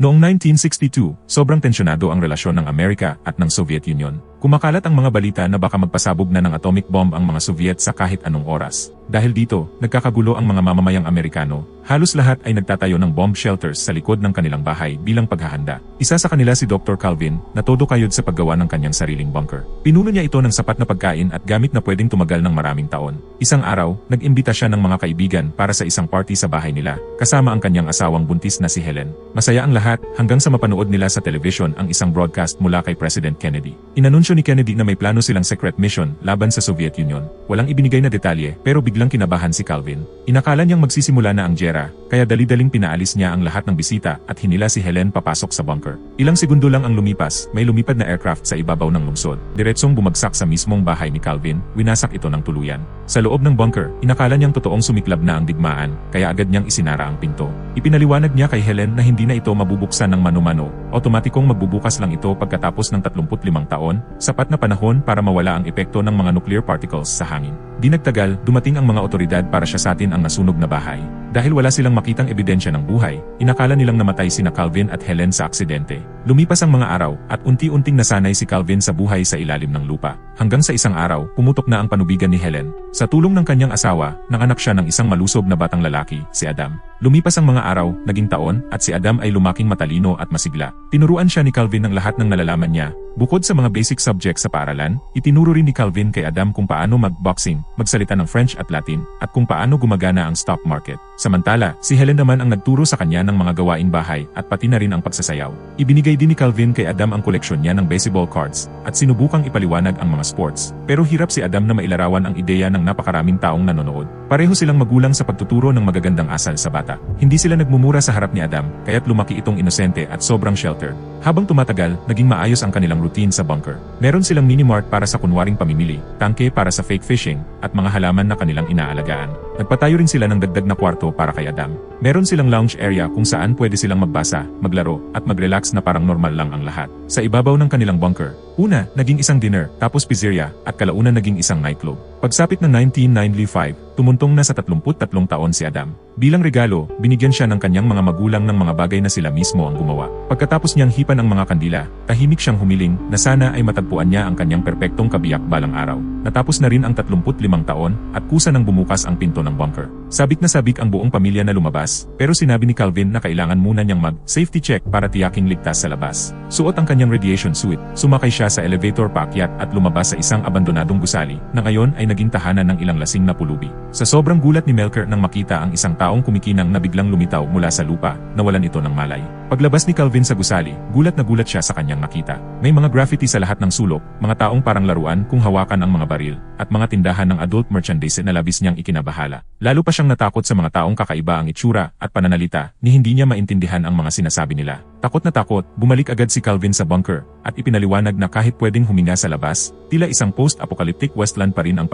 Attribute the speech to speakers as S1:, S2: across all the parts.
S1: Noong 1962, sobrang tensyonado ang relasyon ng Amerika at ng Soviet Union. Kumakalat ang mga balita na baka magpasabog na ng atomic bomb ang mga Soviet sa kahit anong oras. Dahil dito, nagkakagulo ang mga mamamayang Amerikano. Halos lahat ay nagtatayo ng bomb shelters sa likod ng kanilang bahay bilang paghahanda. Isa sa kanila si Dr. Calvin, na todo kayod sa paggawa ng kanyang sariling bunker. Pinuno niya ito ng sapat na pagkain at gamit na pwedeng tumagal ng maraming taon. Isang araw, nag-imbita siya ng mga kaibigan para sa isang party sa bahay nila, kasama ang kanyang asawang buntis na si Helen. Masaya ang lahat hanggang sa mapanood nila sa television ang isang broadcast mula kay President Kennedy. Inanunsyo ni Kennedy na may plano silang secret mission laban sa Soviet Union. Walang ibinigay na detalye pero biglang kinabahan si Calvin. Inakala niyang magsisimula na ang gera, kaya dali-daling pinaalis niya ang lahat ng bisita at hinila si Helen papasok sa bunker. Ilang segundo lang ang lumipas, may lumipad na aircraft sa ibabaw ng lungsod. Diretsong bumagsak sa mismong bahay ni Calvin, winasak ito ng tuluyan. Sa loob ng bunker, inakala niyang totoong sumiklab na ang digmaan, kaya agad niyang isinara ang pinto. Ipinaliwanag niya kay Helen na hindi na ito mabubuksan ng mano-mano, otomatikong magbubukas lang ito pagkatapos ng 35 taon, sapat na panahon para mawala ang epekto ng mga nuclear particles sa hangin. Di nagtagal, dumating ang mga otoridad para siya sa ang nasunog na bahay. Dahil wala silang makitang ebidensya ng buhay, inakala nilang namatay sina Calvin at Helen sa aksidente. Lumipas ang mga araw, at unti-unting nasanay si Calvin sa buhay sa ilalim ng lupa. Hanggang sa isang araw, pumutok na ang panubigan ni Helen. Sa tulong ng kanyang asawa, nanganak siya ng isang malusob na batang lalaki, si Adam. Lumipas ang mga araw, naging taon, at si Adam ay lumaking matalino at masigla. Tinuruan siya ni Calvin ng lahat ng nalalaman niya. Bukod sa mga basic subjects sa paaralan, itinuro rin ni Calvin kay Adam kung paano mag-boxing, magsalita ng French at Latin, at kung paano gumagana ang stock market. Samantala, si Helen naman ang nagturo sa kanya ng mga gawaing bahay at pati na rin ang pagsasayaw. Ibinigay din ni Calvin kay Adam ang koleksyon niya ng baseball cards at sinubukang ipaliwanag ang mga sports. Pero hirap si Adam na mailarawan ang ideya ng napakaraming taong nanonood. Pareho silang magulang sa pagtuturo ng magagandang asal sa bata. Hindi sila nagmumura sa harap ni Adam, kaya't lumaki itong inosente at sobrang sheltered. Habang tumatagal, naging maayos ang kanilang routine sa bunker. Meron silang mini-mart para sa kunwaring pamimili, tangke para sa fake fishing, at mga halaman na kanilang inaalagaan. Nagpatayo rin sila ng dagdag na kwarto para kay Adam. Meron silang lounge area kung saan pwede silang magbasa, maglaro, at mag-relax na parang normal lang ang lahat. Sa ibabaw ng kanilang bunker, una, naging isang dinner, tapos pizzeria, at kalaunan naging isang nightclub. Pagsapit ng 1995, tumuntong na sa 33 taon si Adam. Bilang regalo, binigyan siya ng kanyang mga magulang ng mga bagay na sila mismo ang gumawa. Pagkatapos niyang hipan ang mga kandila, tahimik siyang humiling na sana ay matagpuan niya ang kanyang perpektong kabiyak balang araw. Natapos na rin ang 35 taon at kusa nang bumukas ang pinto ng bunker. Sabik na sabik ang buong pamilya na lumabas, pero sinabi ni Calvin na kailangan muna niyang mag-safety check para tiyaking ligtas sa labas. Suot ang kanyang radiation suit, sumakay siya sa elevator paakyat at lumabas sa isang abandonadong gusali na ngayon ay naging tahanan ng ilang lasing na pulubi. Sa sobrang gulat ni Melker nang makita ang isang taong kumikinang na biglang lumitaw mula sa lupa, nawalan ito ng malay. Paglabas ni Calvin sa gusali, gulat na gulat siya sa kanyang nakita. May mga graffiti sa lahat ng sulok, mga taong parang laruan kung hawakan ang mga baril, at mga tindahan ng adult merchandise na labis niyang ikinabahala. Lalo pa siyang natakot sa mga taong kakaiba ang itsura at pananalita ni hindi niya maintindihan ang mga sinasabi nila. Takot na takot, bumalik agad si Calvin sa bunker at ipinaliwanag na kahit pwedeng huminga sa labas, tila isang post-apocalyptic wasteland pa rin ang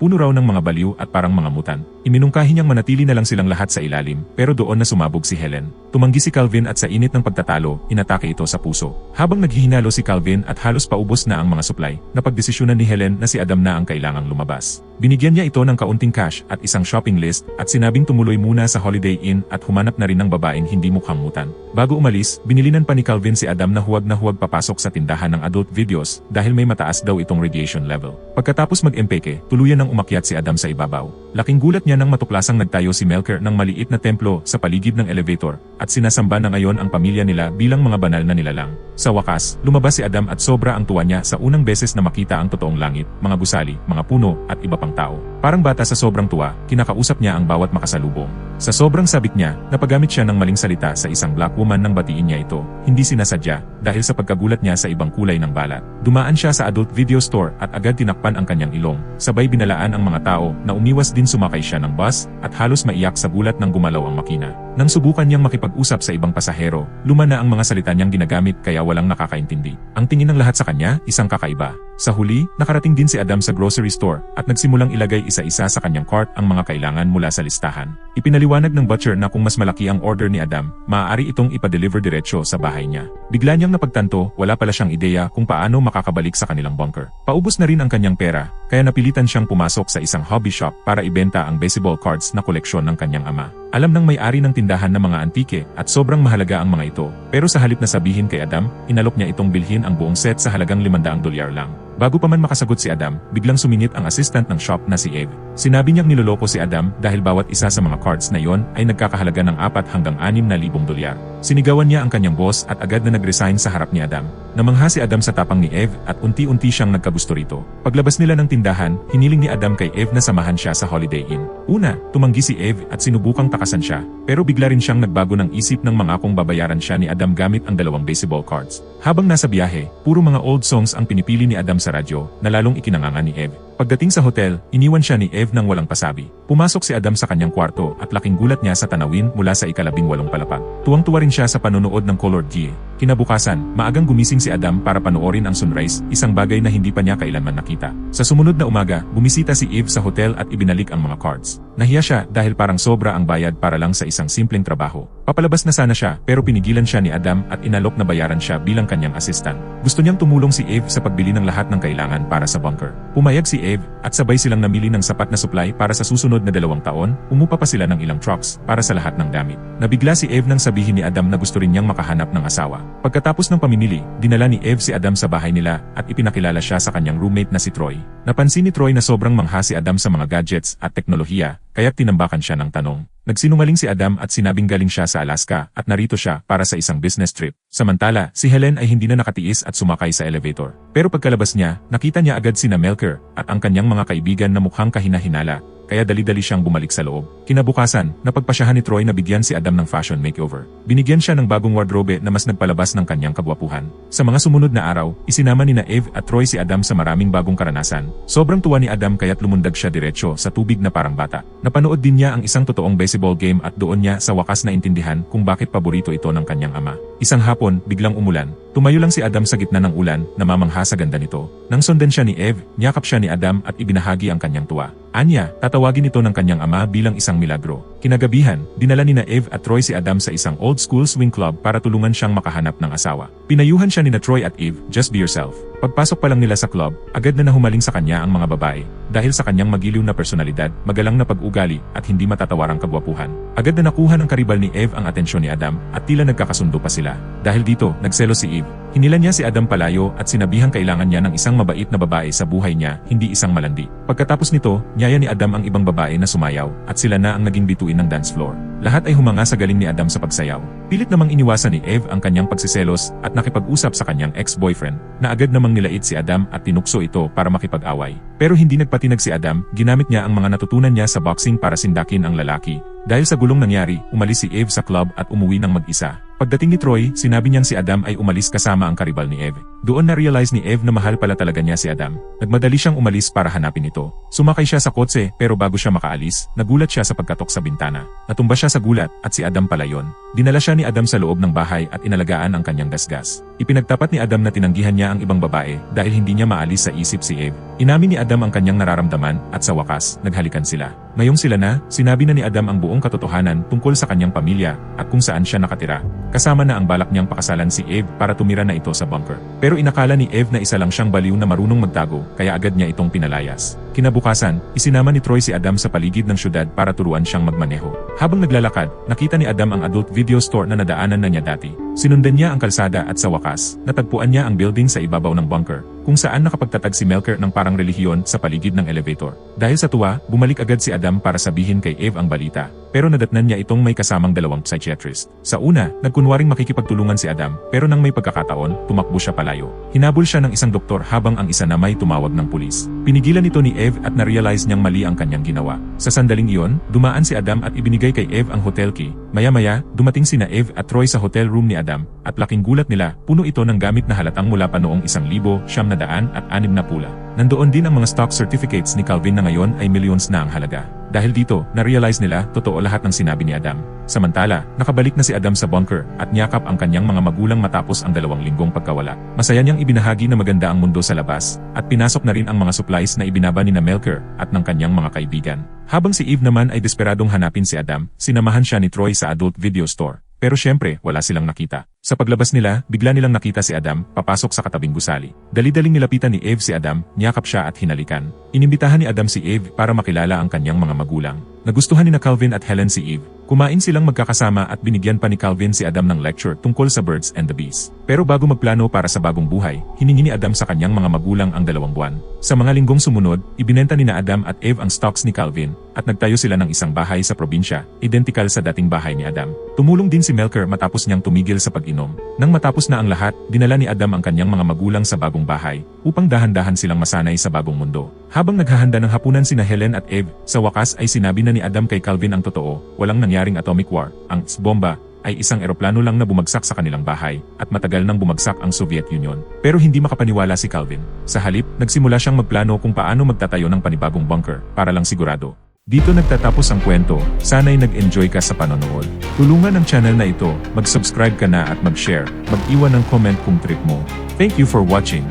S1: puno raw ng mga baliw at parang mga mutan. Iminungkahi niyang manatili na lang silang lahat sa ilalim, pero doon na sumabog si Helen. Tumanggi si Calvin at sa init ng pagtatalo, inatake ito sa puso. Habang naghihinalo si Calvin at halos paubos na ang mga supply, napagdesisyonan ni Helen na si Adam na ang kailangang lumabas. Binigyan niya ito ng kaunting cash at isang shopping list at sinabing tumuloy muna sa Holiday Inn at humanap na rin ng babaeng hindi mukhang mutan. Bago umalis, binilinan pa ni Calvin si Adam na huwag na huwag papasok sa tindahan ng adult videos dahil may mataas daw itong radiation level. Pagkatapos mag-empeke, tuluyan nang umakyat si Adam sa ibabaw. Laking gulat niya nang matuklasang nagtayo si Melker ng maliit na templo sa paligid ng elevator at sinasamba na ngayon ang pamilya nila bilang mga banal na nilalang. Sa wakas, lumabas si Adam at sobra ang tuwa niya sa unang beses na makita ang totoong langit, mga gusali, mga puno, at iba pang tao. Parang bata sa sobrang tuwa, kinakausap niya ang bawat makasalubong. Sa sobrang sabik niya, napagamit siya ng maling salita sa isang black woman nang batiin niya ito, hindi sinasadya, dahil sa pagkagulat niya sa ibang kulay ng balat. Dumaan siya sa adult video store at agad tinakpan ang kanyang ilong, sabay binalaan ang mga tao na umiwas din sumakay siya ng bus at halos maiyak sa gulat nang gumalaw ang makina. Nang subukan niyang makipag-usap sa ibang pasahero, luma na ang mga salita niyang ginagamit kaya walang nakakaintindi. Ang tingin ng lahat sa kanya, isang kakaiba. Sa huli, nakarating din si Adam sa grocery store at nagsimulang ilagay isa-isa sa kanyang cart ang mga kailangan mula sa listahan. Ipinaliwanag ng butcher na kung mas malaki ang order ni Adam, maaari itong ipa-deliver diretsyo sa bahay niya. Bigla niyang napagtanto, wala pala siyang ideya kung paano makakabalik sa kanilang bunker. Paubos na rin ang kanyang pera, kaya napilitan siyang pumasok sa isang hobby shop para ibenta ang baseball cards na koleksyon ng kanyang ama. Alam ng may-ari ng tindahan ng mga antike at sobrang mahalaga ang mga ito. Pero sa halip na sabihin kay Adam, inalok niya itong bilhin ang buong set sa halagang 500 dolyar lang. Bago pa man makasagot si Adam, biglang sumingit ang assistant ng shop na si Eve. Sinabi niyang niloloko si Adam dahil bawat isa sa mga cards na iyon ay nagkakahalaga ng 4 hanggang 6 na libong dolyar. Sinigawan niya ang kanyang boss at agad na nag-resign sa harap ni Adam. Namangha si Adam sa tapang ni Eve at unti-unti siyang nagkagusto rito. Paglabas nila ng tindahan, hiniling ni Adam kay Eve na samahan siya sa Holiday Inn. Una, tumanggi si Eve at sinubukang takasan siya, pero bigla rin siyang nagbago ng isip ng mga kung babayaran siya ni Adam gamit ang dalawang baseball cards. Habang nasa biyahe, puro mga old songs ang pinipili ni Adam sa radyo na lalong ikinanganga ni Eve. Pagdating sa hotel, iniwan siya ni Eve ng walang pasabi. Pumasok si Adam sa kanyang kwarto at laking gulat niya sa tanawin mula sa ikalabing walong palapag. Tuwang-tuwa rin siya sa panonood ng Colored Gie. Kinabukasan, maagang gumising si Adam para panoorin ang sunrise, isang bagay na hindi pa niya kailanman nakita. Sa sumunod na umaga, bumisita si Eve sa hotel at ibinalik ang mga cards. Nahiya siya dahil parang sobra ang bayad para lang sa isang simpleng trabaho. Papalabas na sana siya pero pinigilan siya ni Adam at inalok na bayaran siya bilang kanyang assistant. Gusto niyang tumulong si Eve sa pagbili ng lahat ng kailangan para sa bunker. Pumayag si Eve at sabay silang namili ng sapat na supply para sa susunod na dalawang taon, umupa pa sila ng ilang trucks para sa lahat ng damit. Nabigla si Eve nang sabihin ni Adam na gusto rin niyang makahanap ng asawa. Pagkatapos ng pamimili, dinala ni Eve si Adam sa bahay nila at ipinakilala siya sa kanyang roommate na si Troy. Napansin ni Troy na sobrang mangha si Adam sa mga gadgets at teknolohiya, kaya tinambakan siya ng tanong. Nagsinungaling si Adam at sinabing galing siya sa Alaska at narito siya para sa isang business trip. Samantala, si Helen ay hindi na nakatiis at sumakay sa elevator. Pero pagkalabas niya, nakita niya agad sina Melker at ang kanyang mga kaibigan na mukhang kahina-hinala kaya dali-dali siyang bumalik sa loob. Kinabukasan, napagpasyahan ni Troy na bigyan si Adam ng fashion makeover. Binigyan siya ng bagong wardrobe na mas nagpalabas ng kanyang kagwapuhan. Sa mga sumunod na araw, isinama ni na Eve at Troy si Adam sa maraming bagong karanasan. Sobrang tuwa ni Adam kaya't lumundag siya diretsyo sa tubig na parang bata. Napanood din niya ang isang totoong baseball game at doon niya sa wakas na intindihan kung bakit paborito ito ng kanyang ama. Isang hapon, biglang umulan. Tumayo lang si Adam sa gitna ng ulan, namamangha sa ganda nito. Nang sundan siya ni Eve, niyakap siya ni Adam at ibinahagi ang kanyang tuwa. Anya, tatawagin ito ng kanyang ama bilang isang milagro. Kinagabihan, dinala ni na Eve at Troy si Adam sa isang old school swing club para tulungan siyang makahanap ng asawa. Pinayuhan siya ni na Troy at Eve, just be yourself. Pagpasok pa lang nila sa club, agad na nahumaling sa kanya ang mga babae. Dahil sa kanyang magiliw na personalidad, magalang na pag-ugali, at hindi matatawarang kagwapuhan. Agad na nakuha ng karibal ni Eve ang atensyon ni Adam, at tila nagkakasundo pa sila. Dahil dito, nagselo si Eve. Hinila niya si Adam palayo at sinabihang kailangan niya ng isang mabait na babae sa buhay niya, hindi isang malandi. Pagkatapos nito, niyaya ni Adam ang ibang babae na sumayaw, at sila na ang naging bituin ng dance floor. Lahat ay humanga sa galing ni Adam sa pagsayaw. Pilit namang iniwasan ni Eve ang kanyang pagsiselos at nakipag-usap sa kanyang ex-boyfriend, na agad namang nilait si Adam at tinukso ito para makipag-away. Pero hindi nagpatinag si Adam, ginamit niya ang mga natutunan niya sa boxing para sindakin ang lalaki. Dahil sa gulong nangyari, umalis si Eve sa club at umuwi ng mag-isa. Pagdating ni Troy, sinabi niyang si Adam ay umalis kasama ang karibal ni Eve. Doon na-realize ni Eve na mahal pala talaga niya si Adam. Nagmadali siyang umalis para hanapin ito. Sumakay siya sa kotse pero bago siya makaalis, nagulat siya sa pagkatok sa bintana. Natumba siya sa gulat at si Adam pala yon. Dinala siya ni Adam sa loob ng bahay at inalagaan ang kanyang gasgas. Ipinagtapat ni Adam na tinanggihan niya ang ibang babae dahil hindi niya maalis sa isip si Eve. Inamin ni Adam ang kanyang nararamdaman at sa wakas, naghalikan sila. Ngayong sila na, sinabi na ni Adam ang buong katotohanan tungkol sa kanyang pamilya at kung saan siya nakatira. Kasama na ang balak niyang pakasalan si Eve para tumira na ito sa bunker. Pero inakala ni Eve na isa lang siyang baliw na marunong magtago kaya agad niya itong pinalayas. Kinabukasan, isinama ni Troy si Adam sa paligid ng syudad para turuan siyang magmaneho. Habang naglalakad, nakita ni Adam ang adult video store na nadaanan na niya dati. Sinundan niya ang kalsada at sa wakas, natagpuan niya ang building sa ibabaw ng bunker, kung saan nakapagtatag si Melker ng parang relihiyon sa paligid ng elevator. Dahil sa tuwa, bumalik agad si Adam para sabihin kay Eve ang balita, pero nadatnan niya itong may kasamang dalawang psychiatrist. Sa una, nagkunwaring makikipagtulungan si Adam, pero nang may pagkakataon, tumakbo siya palayo. Hinabol siya ng isang doktor habang ang isa na may tumawag ng pulis. Pinigilan ito ni Eve at na-realize niyang mali ang kanyang ginawa. Sa sandaling iyon, dumaan si Adam at ibinigay kay Eve ang hotel key. Maya-maya, dumating sina Eve at Troy sa hotel room ni Adam, at laking gulat nila, puno ito ng gamit na halatang mula pa noong isang libo, siyam na daan at anim na pula. Nandoon din ang mga stock certificates ni Calvin na ngayon ay millions na ang halaga. Dahil dito, na-realize nila, totoo lahat ng sinabi ni Adam. Samantala, nakabalik na si Adam sa bunker at niyakap ang kanyang mga magulang matapos ang dalawang linggong pagkawala. Masaya niyang ibinahagi na maganda ang mundo sa labas at pinasok na rin ang mga supplies na ibinaba ni na Melker at ng kanyang mga kaibigan. Habang si Eve naman ay desperadong hanapin si Adam, sinamahan siya ni Troy sa adult video store. Pero syempre, wala silang nakita. Sa paglabas nila, bigla nilang nakita si Adam, papasok sa katabing gusali. Dali-daling nilapitan ni Eve si Adam, niyakap siya at hinalikan. Inimbitahan ni Adam si Eve para makilala ang kanyang mga magulang. Nagustuhan ni na Calvin at Helen si Eve. Kumain silang magkakasama at binigyan pa ni Calvin si Adam ng lecture tungkol sa birds and the bees. Pero bago magplano para sa bagong buhay, hiningi ni Adam sa kanyang mga magulang ang dalawang buwan. Sa mga linggong sumunod, ibinenta ni na Adam at Eve ang stocks ni Calvin at nagtayo sila ng isang bahay sa probinsya, identikal sa dating bahay ni Adam. Tumulong din si Melker matapos niyang tumigil sa pag-inom. Nang matapos na ang lahat, dinala ni Adam ang kanyang mga magulang sa bagong bahay upang dahan-dahan silang masanay sa bagong mundo. Habang naghahanda ng hapunan sina Helen at Eve, sa wakas ay sinabi na ni Adam kay Calvin ang totoo, walang nangyaring atomic war, ang bomba ay isang eroplano lang na bumagsak sa kanilang bahay at matagal nang bumagsak ang Soviet Union. Pero hindi makapaniwala si Calvin. Sa halip, nagsimula siyang magplano kung paano magtatayo ng panibagong bunker para lang sigurado. Dito nagtatapos ang kwento, sana'y nag-enjoy ka sa panonood. Tulungan ang channel na ito, mag-subscribe ka na at mag-share, mag-iwan ng comment kung trip mo. Thank you for watching.